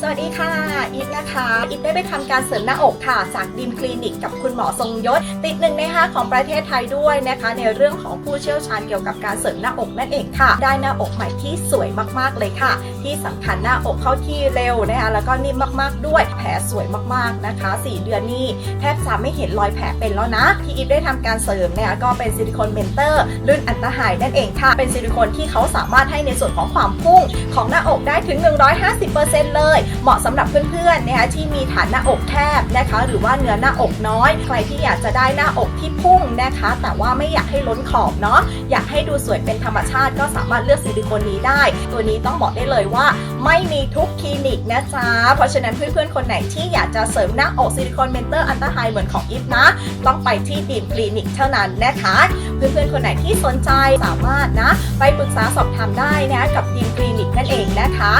สวัสดีค่ะอีฟนะคะอีฟได้ไปทำการเสริมหน้าอกค่ะ จากดิมคลินิกกับคุณหมอทรงยศ ติดหนึ่งในห้าของประเทศไทยด้วยนะคะ ในเรื่องของผู้เชี่ยวชาญเกี่ยวกับการเสริมหน้าอกนั่นเองค่ะ ได้หน้าอกใหม่ที่สวยมากๆเลยค่ะ ที่สำคัญหน้าอกเข้าที่เร็วนะคะแล้วก็นิ่มมากๆด้วย แผลสวยมากๆนะคะ 4 เดือนนี่แทบจะไม่เห็นรอยแผลเป็นแล้วนะที่อีฟได้ทำการเสริมเนี่ยก็เป็นซิลิโคนเมนเตอร์รุ่นอันตรายนั่นเองค่ะ เป็นซิลิโคนที่เขาสามารถให้ในส่วนของความพุ่งของหน้าอกได้ถึง 150%เลยเหมาะสำหรับเพื่อนๆนะคะที่มีฐานหน้าอกแคบนะคะ หรือว่าเนื้อหน้าอกน้อย ใครที่อยากจะได้หน้าอกที่พุ่งนะคะ แต่ว่าไม่อยากให้ล้นขอบเนาะอยากให้ดูสวยเป็นธรรมชาติก็สามารถเลือกซิลิโคนนี้ได้ ตัวนี้ต้องบอกได้เลยว่า ไม่มีทุกคลินิกนะจ๊ะเพราะฉะนั้นเพื่อนๆคนไหนที่อยากจะเสริมหน้าอกซิลิโคนเมนเตอร์อันตรายเหมือนของอีฟนะ ต้องไปที่ดีมคลินิกเท่านั้นนะคะ เพื่อนๆคนไหนที่สนใจสามารถนะ ไปปรึกษาสอบถามได้นะกับดีมคลินิกนั่นเองนะคะ